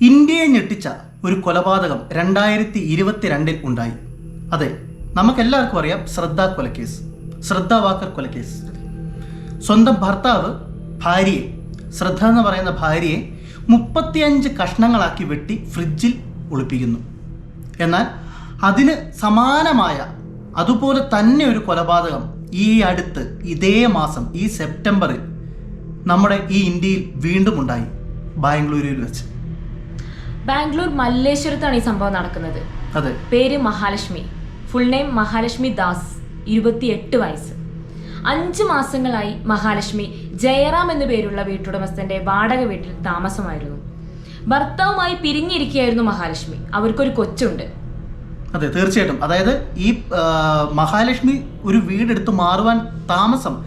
ഇന്ത്യയെ ഞെട്ടിച്ച ഒരു കൊലപാതകം രണ്ടായിരത്തി ഇരുപത്തിരണ്ടിൽ ഉണ്ടായി. അതെ നമുക്കെല്ലാവർക്കും അറിയാം ശ്രദ്ധ കൊലക്കേസ് ശ്രദ്ധ വാക്കർ കൊലക്കേസ്. സ്വന്തം ഭർത്താവ് ഭാര്യയെ ശ്രദ്ധ എന്ന് പറയുന്ന ഭാര്യയെ മുപ്പത്തിയഞ്ച് കഷ്ണങ്ങളാക്കി വെട്ടി ഫ്രിഡ്ജിൽ ഒളിപ്പിക്കുന്നു. എന്നാൽ അതിന് സമാനമായ അതുപോലെ തന്നെ ഒരു കൊലപാതകം ഈ അടുത്ത് ഇതേ മാസം ഈ സെപ്റ്റംബറിൽ നമ്മുടെ ഈ ഇന്ത്യയിൽ വീണ്ടും ഉണ്ടായി ബാംഗ്ലൂരിൽ വെച്ച്. ബാംഗ്ലൂർ മല്ലേശ്വരത്താണ് ഈ സംഭവം നടക്കുന്നത്. അതെ. പേര് Mahalakshmi. Full name Mahalakshmi Das. ഇരുപത്തിയെട്ട് വയസ്സ്. അഞ്ച് മാസങ്ങളായി മഹാലക്ഷ്മി ജയറാം എന്നു പേരുള്ള വീട്ടുടമസ്ഥന്റെ വാടക വീട്ടിൽ താമസമായിരുന്നു. ഭർത്താവുമായി പിരിഞ്ഞിരിക്കുകയായിരുന്നു മഹാലക്ഷ്മി. അവർക്കൊരു കൊച്ചുണ്ട്. അതെ തീർച്ചയായിട്ടും. അതായത് ഈ മഹാലക്ഷ്മി ഒരു വീടെടുത്ത് മാറുവാൻ താമസം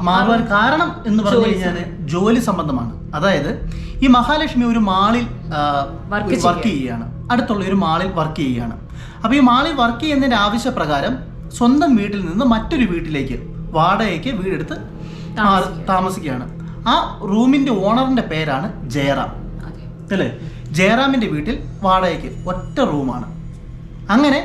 മാറുവാൻ കാരണം എന്ന് പറഞ്ഞു കഴിഞ്ഞാൽ ജോലി സംബന്ധമാണ്. അതായത് ഈ മഹാലക്ഷ്മി ഒരു മാളിൽ വർക്ക് ചെയ്യുകയാണ്. അടുത്തുള്ള ഒരു മാളിൽ വർക്ക് ചെയ്യുകയാണ്. അപ്പോൾ ഈ മാളിൽ വർക്ക് ചെയ്യുന്നതിന്റെ ആവശ്യപ്രകാരം സ്വന്തം വീട്ടിൽ നിന്ന് മറ്റൊരു വീട്ടിലേക്ക് വാടകയ്ക്ക് വീടെടുത്ത് താമസിക്കുകയാണ്. ആ റൂമിന്റെ ഓണറിന്റെ പേരാണ് ജയറാം. അല്ലേ? ജയറാമിന്റെ വീട്ടിൽ വാടകയ്ക്ക് ഒറ്റ റൂമാണ്. അങ്ങനെ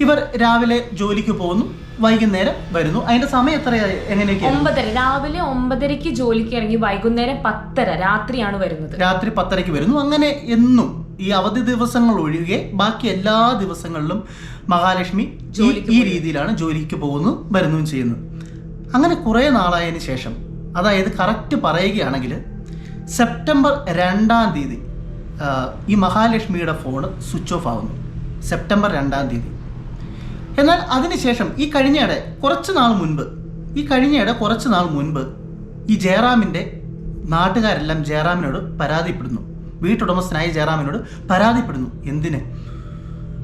ഇവർ രാവിലെ ജോലിക്ക് പോകുന്നു. വൈകുന്നേരം വരുന്നു. അതിന്റെ സമയം എത്ര എങ്ങനെയൊക്കെ ഒമ്പതര. രാവിലെ ഒമ്പതരയ്ക്ക് ജോലിക്ക് ഇറങ്ങി വൈകുന്നേരം പത്തര രാത്രിയാണ് വരുന്നത്. രാത്രി പത്തരയ്ക്ക് വരുന്നു. അങ്ങനെ എന്നും ഈ അവധി ദിവസങ്ങൾ ഒഴികെ ബാക്കി എല്ലാ ദിവസങ്ങളിലും മഹാലക്ഷ്മി ഈ- രീതിയിലാണ് ജോലിക്ക് പോകുന്നു വരുന്നതും ചെയ്യുന്നത് അങ്ങനെ കുറേ നാളായതിന് ശേഷം അതായത് കറക്റ്റ് പറയുകയാണെങ്കിൽ സെപ്റ്റംബർ രണ്ടാം തീയതി ഈ മഹാലക്ഷ്മിയുടെ ഫോണ് സ്വിച്ച് ഓഫ് ആവുന്നു. സെപ്റ്റംബർ രണ്ടാം തീയതി. എന്നാൽ അതിനുശേഷം ഈ കഴിഞ്ഞയിടെ കുറച്ച് നാൾ മുൻപ് ഈ കഴിഞ്ഞയിടെ കുറച്ച് നാൾ മുൻപ് ഈ ജയറാമിന്റെ നാട്ടുകാരെല്ലാം ജയറാമിനോട് പരാതിപ്പെടുന്നു. വീട്ടുടമസ്ഥനായ ജയറാമിനോട് പരാതിപ്പെടുന്നു. എന്തിന്?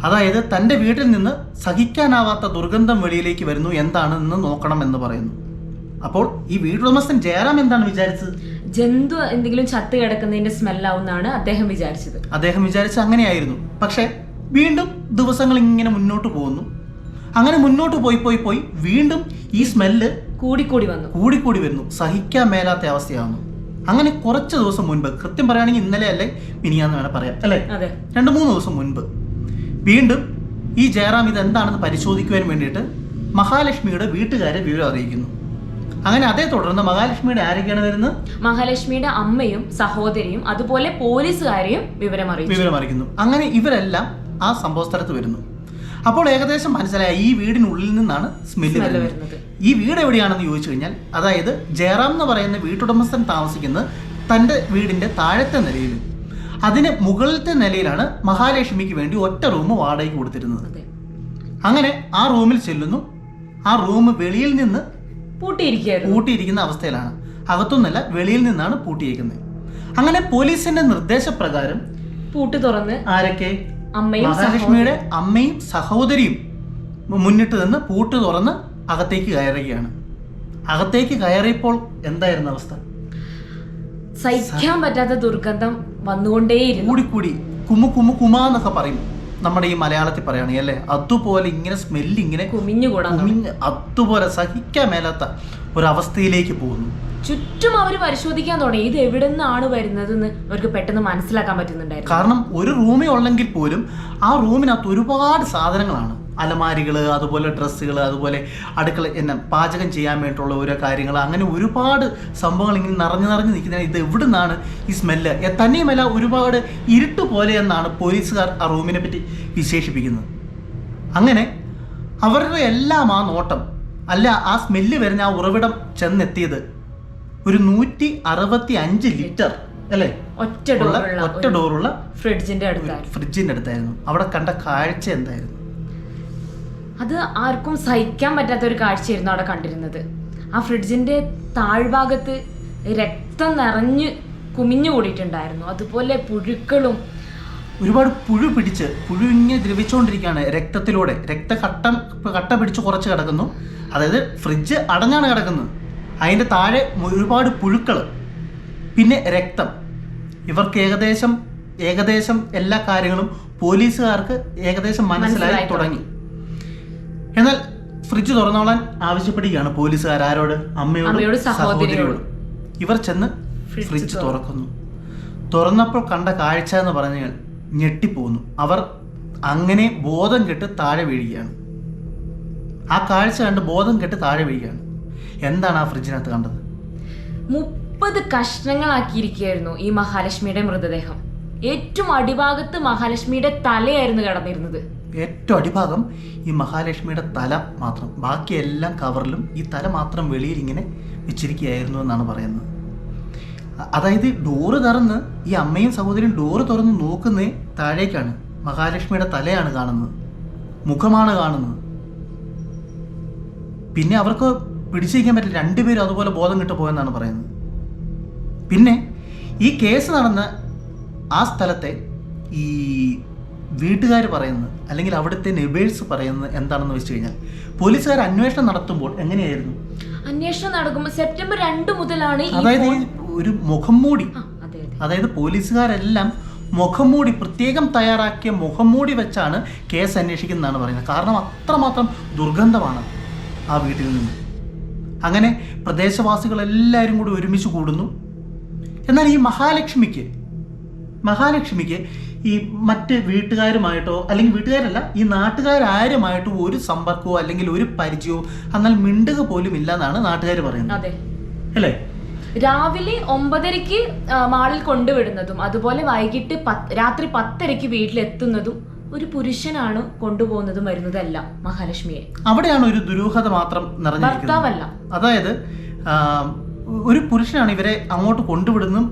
അതായത് തന്റെ വീട്ടിൽ നിന്ന് സഹിക്കാനാവാത്ത ദുർഗന്ധം വെളിയിലേക്ക് വരുന്നു എന്താണെന്ന് നോക്കണം എന്ന് പറയുന്നു. അപ്പോൾ ഈ വീട്ടുടമസ്ഥൻ ജയറാം എന്താണ് വിചാരിച്ചത്? ജന്തു എന്തെങ്കിലും ചത്ത് കിടക്കുന്നതിന്റെ സ്മെല്ലാവുന്നാണ് അദ്ദേഹം വിചാരിച്ചത്. അദ്ദേഹം വിചാരിച്ചത് അങ്ങനെയായിരുന്നു. പക്ഷേ വീണ്ടും ദിവസങ്ങൾ ഇങ്ങനെ മുന്നോട്ട് പോകുന്നു. അങ്ങനെ മുന്നോട്ട് പോയി പോയി പോയി വീണ്ടും ഈ സ്മെല്ല് കൂടിക്കൂടി വന്നു. കൂടിക്കൂടി വരുന്നു. സഹിക്കാൻ മേലാത്ത അവസ്ഥയാവുന്നു. അങ്ങനെ കുറച്ച് ദിവസം മുൻപ് കൃത്യം പറയുകയാണെങ്കിൽ ഇന്നലെ അല്ലേ മിനിയാന്ന് വേണം പറയാം അല്ലേ? രണ്ട് മൂന്ന് ദിവസം മുൻപ് വീണ്ടും ഈ ജയറാം ഇത് എന്താണെന്ന് പരിശോധിക്കുവാൻ വേണ്ടിയിട്ട് മഹാലക്ഷ്മിയുടെ വീട്ടുകാരെ വിവരം അറിയിക്കുന്നു. അങ്ങനെ അതേ തുടർന്ന് മഹാലക്ഷ്മിയുടെ ആരൊക്കെയാണ് വരുന്നത്? മഹാലക്ഷ്മിയുടെ അമ്മയും സഹോദരിയും അതുപോലെ പോലീസുകാരെയും വിവരം അറിയിച്ചു വിവരം അറിയിക്കുന്നു അങ്ങനെ ഇവരെല്ലാം ആ സംഭവ സ്ഥലത്ത് വരുന്നു. അപ്പോൾ ഏകദേശം മനസ്സിലായ ഈ വീടിനുള്ളിൽ നിന്നാണ് സ്മെല്ല് വരുന്നത്. ഈ വീട് എവിടെയാണെന്ന് ചോദിച്ചു കഴിഞ്ഞാൽ അതായത് ജയറാം എന്ന് പറയുന്ന വീട്ടുടമസ്ഥൻ താമസിക്കുന്നത് തന്റെ വീടിന്റെ താഴത്തെ നിലയിൽ അതിന് മുകളിലത്തെ നിലയിലാണ് മഹാലക്ഷ്മിക്ക് വേണ്ടി ഒറ്റ റൂം വാടകയ്ക്ക് കൊടുത്തിരുന്നത്. അങ്ങനെ ആ റൂമിൽ ചെല്ലുന്നു. ആ റൂം വെളിയിൽ നിന്ന് പൂട്ടിയിരിക്കുന്ന അവസ്ഥയിലാണ്. അകത്തുനിന്നല്ല വെളിയിൽ നിന്നാണ് പൂട്ടിയിരിക്കുന്നത് അങ്ങനെ പോലീസിന്റെ നിർദ്ദേശപ്രകാരം പൂട്ടി തുറന്ന് ആരൊക്കെ? അമ്മയും മഹാലക്ഷ്മിയുടെ അമ്മയും സഹോദരിയും മുന്നിട്ട് നിന്ന് പൂട്ട് തുറന്ന് അകത്തേക്ക് കയറുകയാണ്. അകത്തേക്ക് കയറിയപ്പോൾ എന്തായിരുന്നു അവസ്ഥ? സഹിക്കാൻ പറ്റാത്ത ദുർഗന്ധം വന്നുകൊണ്ടേയിരുന്നു. കൂടിക്കൂടി കുമു കുമു കുമാ എന്നൊക്കെ പറയും. നമ്മുടെ ഈ മലയാളത്തിൽ പറയുകയാണെങ്കിൽ അല്ലേ? അതുപോലെ ഇങ്ങനെ സ്മെല്ല് ഇങ്ങനെ തുടങ്ങി. അതുപോലെ സഹിക്കാൻ മേലാത്ത ഒരവസ്ഥയിലേക്ക് പോകുന്നു. ചുറ്റും അവർ പരിശോധിക്കാൻ തുടങ്ങി. ഇത് എവിടെ നിന്നാണ് വരുന്നതെന്ന് അവർക്ക് പെട്ടെന്ന് മനസ്സിലാക്കാൻ പറ്റുന്നുണ്ടായിരുന്നു. കാരണം ഒരു റൂമേ ഉള്ളെങ്കിൽ പോലും ആ റൂമിനകത്ത് ഒരുപാട് സാധനങ്ങളാണ്. അലമാരികൾ അതുപോലെ ഡ്രസ്സുകൾ അതുപോലെ അടുക്കള എന്നാ പാചകം ചെയ്യാൻ വേണ്ടിയിട്ടുള്ള ഓരോ കാര്യങ്ങൾ അങ്ങനെ ഒരുപാട് സംഭവങ്ങൾ ഇങ്ങനെ നിറഞ്ഞു നിറഞ്ഞു നിൽക്കുന്ന ഇത് എവിടെ നിന്നാണ് ഈ സ്മെല്ല്? തന്നെയുമല്ല ഒരുപാട് ഇരുട്ട് പോലെ എന്നാണ് പോലീസുകാർ ആ റൂമിനെ പറ്റി വിശേഷിപ്പിക്കുന്നത്. അങ്ങനെ അവരുടെ എല്ലാം ആ നോട്ടം അല്ല ആ സ്മെല്ല് വരുന്ന ആ ഉറവിടം ചെന്നെത്തിയത് ഒരു നൂറ്റി അറുപത്തി അഞ്ച് ലിറ്റർ അല്ലേ? ഒറ്റ ഒറ്റ ഡോറുള്ള ഫ്രിഡ്ജിന്റെ ഫ്രിഡ്ജിന്റെ അടുത്തായിരുന്നു. അവിടെ കണ്ട കാഴ്ച എന്തായിരുന്നു? അത് ആർക്കും സഹിക്കാൻ പറ്റാത്ത ഒരു കാഴ്ചയായിരുന്നു അവിടെ കണ്ടിരുന്നത്. ആ ഫ്രിഡ്ജിന്റെ താഴ്ഭാഗത്ത് രക്തം നിറഞ്ഞ് കുമിഞ്ഞു കൂടിയിട്ടുണ്ടായിരുന്നു. അതുപോലെ പുഴുക്കളും ഒരുപാട് പുഴു പിടിച്ച് പുഴു ഇങ്ങനെ ദ്രവിച്ചുകൊണ്ടിരിക്കുകയാണ് രക്തത്തിലൂടെ. രക്തഘട്ടം കട്ട പിടിച്ച് കുറച്ച് കിടക്കുന്നു. അതായത് ഫ്രിഡ്ജ് അടഞ്ഞാണ് കിടക്കുന്നത്. അതിന്റെ താഴെ ഒരുപാട് പുഴുക്കൾ പിന്നെ രക്തം. ഇവർക്ക് ഏകദേശം ഏകദേശം എല്ലാ കാര്യങ്ങളും പോലീസുകാർക്ക് ഏകദേശം മനസ്സിലായി തുടങ്ങി. എന്നാൽ ഫ്രിഡ്ജ് തുറന്നോളാൻ ആവശ്യപ്പെടുകയാണ് പോലീസുകാർ ആരോട്? അമ്മയോട് സഹോദരിയോട്. ഇവർ ചെന്ന് ഫ്രിഡ്ജ് തുറക്കുന്നു. തുറന്നപ്പോൾ കണ്ട കാഴ്ച എന്ന് പറഞ്ഞാൽ ഞെട്ടിപ്പോന്നു അവർ അങ്ങനെ ബോധം കെട്ട് താഴെ വീഴുകയാണ്. ആ കാഴ്ച കണ്ട് ബോധം കെട്ട് താഴെ വീഴുകയാണ്. എന്താണ് ആ ഫ്രിഡ്ജിനകത്ത് കണ്ടത്? മുപ്പത് കഷ്ണങ്ങളാക്കിയിരിക്കുകയായിരുന്നു ഈ മഹാലക്ഷ്മിയുടെ മൃതദേഹം. ഏറ്റവും അടിഭാഗത്ത് മഹാലക്ഷ്മിയുടെ തലയായിരുന്നു കിടന്നിരുന്നത്. ഏറ്റവും അടിഭാഗം ഈ മഹാലക്ഷ്മിയുടെ തല മാത്രം. ബാക്കി എല്ലാം കവറിലും ഈ തല മാത്രം വെളിയിൽ ഇങ്ങനെ വെച്ചിരിക്കുകയായിരുന്നു എന്നാണ് പറയുന്നത്. അതായത് ഡോറ് തുറന്ന് ഈ അമ്മയും സഹോദരിയും ഡോറ് തുറന്ന് നോക്കുന്നേ താഴേക്കാണ്. മഹാലക്ഷ്മിയുടെ തലയാണ് കാണുന്നത്. മുഖമാണ് കാണുന്നത്. പിന്നെ അവർക്ക് പിടിച്ചിരിക്കാൻ പറ്റില്ല. രണ്ടുപേരും അതുപോലെ ബോധം കിട്ടു പോയെന്നാണ് പറയുന്നത്. പിന്നെ ഈ കേസ് നടന്ന ആ സ്ഥലത്തെ ഈ വീട്ടുകാർ പറയുന്നത് അല്ലെങ്കിൽ അവിടുത്തെ നെബേഴ്സ് പറയുന്നത് എന്താണെന്ന് വെച്ച് കഴിഞ്ഞാൽ പോലീസുകാർ അന്വേഷണം നടത്തുമ്പോൾ എങ്ങനെയായിരുന്നു? അന്വേഷണം നടക്കുമ്പോൾ സെപ്റ്റംബർ രണ്ട് മുതലാണ് അതായത് ഒരു മുഖം മൂടി. അതെ അതെ. അതായത് പോലീസുകാരെല്ലാം മുഖം മൂടി പ്രത്യേകം തയ്യാറാക്കിയ മുഖം മൂടി വെച്ചാണ് കേസ് അന്വേഷിക്കുന്നതാണ് പറയുന്നത്. കാരണം അത്രമാത്രം ദുർഗന്ധമാണ് ആ വീട്ടിൽ നിന്ന്. അങ്ങനെ പ്രദേശവാസികളെല്ലാവരും കൂടി ഒരുമിച്ച് കൂടുന്നു. എന്നാൽ ഈ മഹാലക്ഷ്മിക്ക് മഹാലക്ഷ്മിക്ക് ഈ മറ്റ് വീട്ടുകാരുമായിട്ടോ അല്ലെങ്കിൽ വീട്ടുകാരല്ല ഈ നാട്ടുകാരാരുമായിട്ടോ ഒരു സമ്പർക്കമോ അല്ലെങ്കിൽ ഒരു പരിചയമോ എന്നാൽ മിണ്ടുക പോലും ഇല്ല എന്നാണ് നാട്ടുകാർ പറയുന്നത്. അല്ലേ? രാവിലെ ഒമ്പതരയ്ക്ക് മാളിൽ കൊണ്ടുവിടുന്നതും അതുപോലെ വൈകിട്ട് പത്ത് രാത്രി പത്തരയ്ക്ക് വീട്ടിലെത്തുന്നതും ഒരു പുരുഷനാണ് കൊണ്ടുപോകുന്നതും വരുന്നതല്ല മഹാലക്ഷ്മിയെ. അവിടെയാണ് ഒരു ദുരൂഹത മാത്രം ഭർത്താവല്ല. അതായത് ഒരു പുരുഷനാണ് ഇവരെ അങ്ങോട്ട് കൊണ്ടുവിടുന്നതും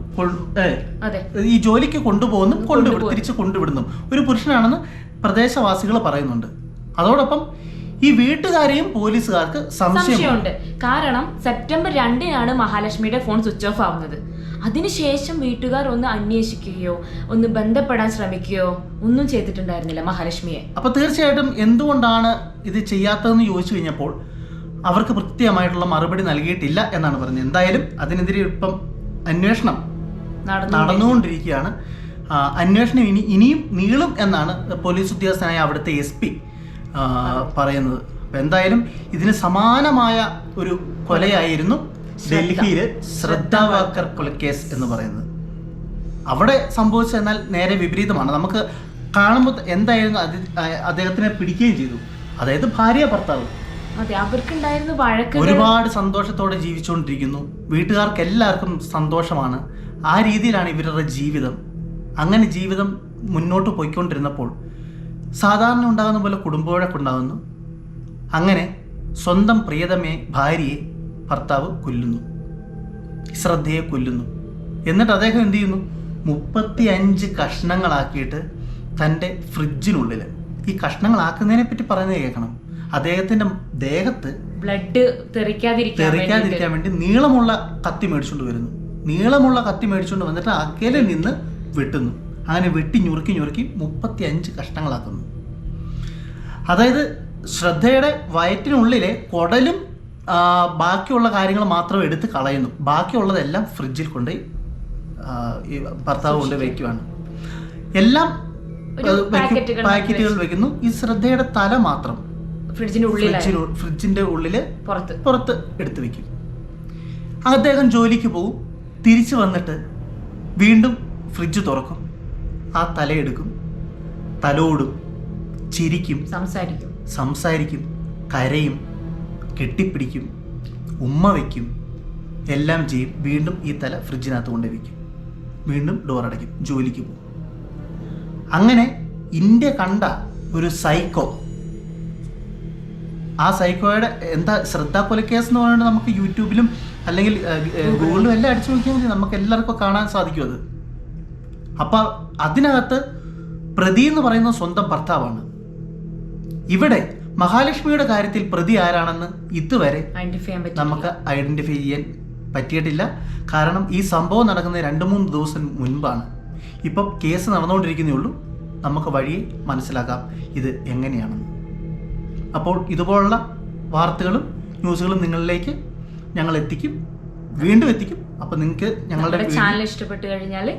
അതെ. ഈ ജോലിക്ക് കൊണ്ടുപോകുന്നു കൊണ്ടുവിടും. തിരിച്ച് കൊണ്ടുവിടുന്നു. ഒരു പുരുഷനാണെന്ന് പ്രദേശവാസികൾ പറയുന്നുണ്ട്. അതോടൊപ്പം ഈ വീട്ടുകാരെയും പോലീസുകാർക്ക് സംശയമുണ്ട്. കാരണം സെപ്റ്റംബർ രണ്ടിനാണ് മഹാലക്ഷ്മിയുടെ ഫോൺ സ്വിച്ച് ഓഫ് ആവുന്നത്. അതിനുശേഷം വീട്ടുകാർ ഒന്ന് അന്വേഷിക്കുകയോ ഒന്ന് ബന്ധപ്പെടാൻ ശ്രമിക്കുകയോ ഒന്നും ചെയ്തിട്ടുണ്ടായിരുന്നില്ല മഹാലക്ഷ്മിയെ. അപ്പൊ തീർച്ചയായിട്ടും എന്തുകൊണ്ടാണ് ഇത് ചെയ്യാത്തതെന്ന് ചോദിച്ചു കഴിഞ്ഞപ്പോൾ അവർക്ക് കൃത്യമായിട്ടുള്ള മറുപടി നൽകിയിട്ടില്ല എന്നാണ് പറഞ്ഞത്. എന്തായാലും അതിനെതിരെ ഇപ്പം അന്വേഷണം നടന്നു നടന്നുകൊണ്ടിരിക്കുകയാണ്. അന്വേഷണം ഇനി ഇനിയും നീളും എന്നാണ് പോലീസ് ഉദ്യോഗസ്ഥനായ അവിടുത്തെ എസ് പി പറയുന്നത്. അപ്പം എന്തായാലും ഇതിന് സമാനമായ ഒരു കൊലയായിരുന്നു ഡൽഹിയിൽ ശ്രദ്ധാവാക്കർ കൊലക്കേസ് എന്ന് പറയുന്നത്. അവിടെ സംഭവിച്ചത് എന്നാൽ നേരെ വിപരീതമാണ്. നമുക്ക് കാണുമ്പോൾ എന്തായിരുന്നു അദ്ദേഹത്തിനെ പിടിക്കുകയും ചെയ്തു. അതായത് ഭാര്യ ഭർത്താവ്. ഒരുപാട് സന്തോഷത്തോടെ ജീവിച്ചുകൊണ്ടിരിക്കുന്നു. വീട്ടുകാർക്ക് എല്ലാവർക്കും സന്തോഷമാണ്. ആ രീതിയിലാണ് ഇവരുടെ ജീവിതം. അങ്ങനെ ജീവിതം മുന്നോട്ട് പോയിക്കൊണ്ടിരുന്നപ്പോൾ സാധാരണ ഉണ്ടാകുന്ന പോലെ കുടുംബവഴക്കുണ്ടാകുന്നു അങ്ങനെ സ്വന്തം പ്രിയതമേ ഭാര്യയെ ഭർത്താവ് കൊല്ലുന്നു. ശ്രദ്ധയെ കൊല്ലുന്നു. എന്നിട്ട് അദ്ദേഹം എന്ത് ചെയ്യുന്നു? മുപ്പത്തി അഞ്ച് കഷ്ണങ്ങളാക്കിയിട്ട് തന്റെ ഫ്രിഡ്ജിനുള്ളിൽ ഈ കഷ്ണങ്ങളാക്കുന്നതിനെ പറ്റി പറയുന്നത് കേൾക്കണം. അദ്ദേഹത്തിന്റെ ദേഹത്ത് ബ്ലഡ് തെറിക്കാതിരിക്കാൻ വേണ്ടി നീളമുള്ള കത്തി മേടിച്ചുകൊണ്ട് വരുന്നു. നീളമുള്ള കത്തി മേടിച്ചുകൊണ്ട് വന്നിട്ട് അകലെ നിന്ന് വെട്ടുന്നു. അങ്ങനെ വെട്ടി ഞുറുക്കി ഞുറുക്കി മുപ്പത്തി അഞ്ച് കഷ്ണങ്ങളാക്കുന്നു. അതായത് ശ്രദ്ധയുടെ വയറ്റിനുള്ളിലെ കുടലും ബാക്കിയുള്ള കാര്യങ്ങൾ മാത്രം എടുത്ത് കളയുന്നു. ബാക്കിയുള്ളതെല്ലാം ഫ്രിഡ്ജിൽ കൊണ്ടുപോയി ഈ ഭർത്താവ് കൊണ്ട് വയ്ക്കുവാണ്. എല്ലാം പാക്കറ്റുകൾ വെക്കുന്നു. ഈ ശ്രദ്ധയുടെ തല മാത്രം ഫ്രിഡ്ജിന്റെ ഉള്ളിൽ പുറത്ത്. പുറത്ത് എടുത്തു വെക്കും. അദ്ദേഹം ജോലിക്ക് പോകും. തിരിച്ചു വന്നിട്ട് വീണ്ടും ഫ്രിഡ്ജ് തുറക്കും. ആ തലയെടുക്കും. തലോടും. ചിരിക്കും. സംസാരിക്കും. സംസാരിക്കും. കരയും. കെട്ടിപ്പിടിക്കും. ഉമ്മ വയ്ക്കും എല്ലാം ചെയ്യും. വീണ്ടും ഈ തല ഫ്രിഡ്ജിനകത്ത് കൊണ്ട് വയ്ക്കും വീണ്ടും ഡോർ അടയ്ക്കും. ജോലിക്ക് പോകും. അങ്ങനെ ഇന്ത്യ കണ്ട ഒരു സൈക്കോ ആ സൈക്കോയുടെ എന്താ ശ്രദ്ധാ കൊലക്കേസ് എന്ന് പറയുന്നത് നമുക്ക് യൂട്യൂബിലും അല്ലെങ്കിൽ ഗൂഗിളിലും എല്ലാം അടിച്ചു നോക്കിയാൽ മതി. നമുക്ക് എല്ലാവർക്കും കാണാൻ സാധിക്കും അത്. അപ്പൊ അതിനകത്ത് പ്രതി എന്ന് പറയുന്ന സ്വന്തം ഭർത്താവാണ്. ഇവിടെ മഹാലക്ഷ്മിയുടെ കാര്യത്തിൽ പ്രതി ആരാണെന്ന് ഇതുവരെ നമുക്ക് ഐഡന്റിഫൈ ചെയ്യാൻ പറ്റിയിട്ടില്ല. കാരണം ഈ സംഭവം നടക്കുന്ന രണ്ട് മൂന്ന് ദിവസം മുൻപാണ്. ഇപ്പം കേസ് നടന്നുകൊണ്ടിരിക്കുന്നേ ഉള്ളൂ. നമുക്ക് വഴി മനസ്സിലാക്കാം ഇത് എങ്ങനെയാണെന്ന്. അപ്പോൾ ഇതുപോലുള്ള വാർത്തകളും ന്യൂസുകളും നിങ്ങളിലേക്ക് ഞങ്ങൾ എത്തിക്കും. വീണ്ടും എത്തിക്കും. അപ്പോൾ നിങ്ങൾക്ക് ഞങ്ങളുടെ ചാനൽ ഇഷ്ടപ്പെട്ടു കഴിഞ്ഞാൽ